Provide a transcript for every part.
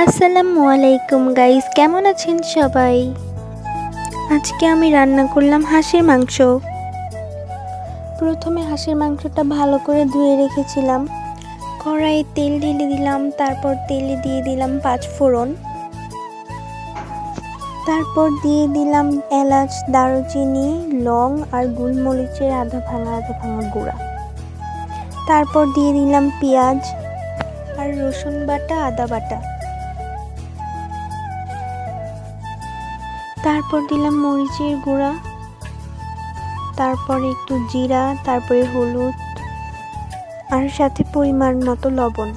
আসসালামু আলাইকুম গাইস, কেমন আছেন সবাই? আজকে আমি রান্না করলাম হাঁসের মাংস। প্রথমে হাঁসের মাংসটা ভালো করে ধুয়ে রেখেছিলাম। কড়াইয়ে তেল ঢেলে দিলাম, তারপর তেলে দিয়ে দিলাম পাঁচ ফোড়ন। তারপর দিয়ে দিলাম এলাচ, দারুচিনি, লং আর গোলমরিচের আধা ভাঙা আধা ভাঙা গুঁড়া। তারপর দিয়ে দিলাম পেঁয়াজ আর রসুন বাটা, আদা বাটা। তারপর দিলাম মরিচের গুঁড়া, তারপরে একটু জিরা, তারপরে হলুদ, আর সাথে পরিমাণ মতো লবণ।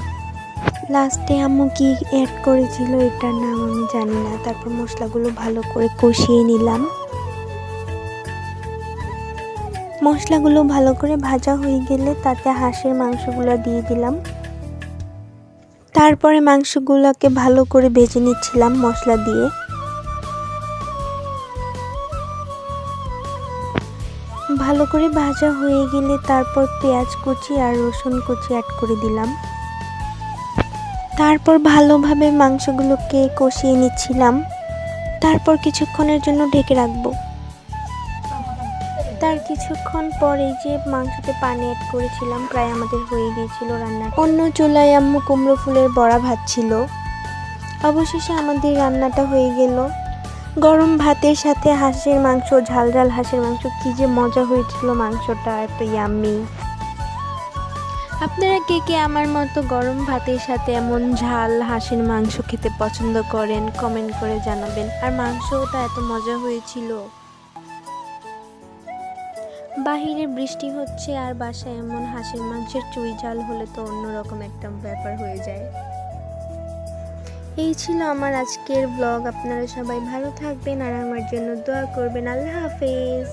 লাস্টে আম্মু কি অ্যাড করেছিল এটার নাম আমি জানি না। তারপর মশলাগুলো ভালো করে কষিয়ে নিলাম। মশলাগুলো ভালো করে ভাজা হয়ে গেলে তাতে হাঁসের মাংসগুলো দিয়ে দিলাম। তারপরে মাংসগুলোকে ভালো করে ভেজে নিচ্ছিলাম মশলা দিয়ে। ভালো করে ভাজা হয়ে গেলে তারপর পেঁয়াজ কুচি আর রসুন কুচি অ্যাড করে দিলাম। তারপর ভালোভাবে মাংসগুলোকে কষিয়ে নিচ্ছিলাম। তারপর কিছুক্ষণের জন্য ঢেকে রাখব। তার কিছুক্ষণ পরে যে মাংসতে পানি অ্যাড করেছিলাম, প্রায় আমাদের হয়ে গিয়েছিল রান্না অন্য চুলায় আম্মু কুমড়ো ফুলের বড়া ভাজছিল। অবশেষে আমাদের রান্নাটা হয়ে গেল। গরম ভাতের সাথে হাঁসের মাংস, ঝাল ঝাল হাঁসের মাংস, কি যে মজা হয়েছিল মাংসটা, এত ইয়াম্মি আপনারা কে কে আমার মতো গরম ভাতের সাথে এমন ঝাল হাঁসের মাংস খেতে পছন্দ করেন কমেন্ট করে জানাবেন। আর মাংসটা এত মজা হয়েছিল। বাহিরে বৃষ্টি হচ্ছে আর বাসায় এমন হাঁসের মাংসের চুই ঝাল হলে তো অন্যরকম একটা ব্যাপার হয়ে যায়। এই ছিল আমার আজকের ব্লগ আপনারা সবাই ভালো থাকবেন আর আমার জন্য দোয়া করবেন। আল্লাহ হাফেজ।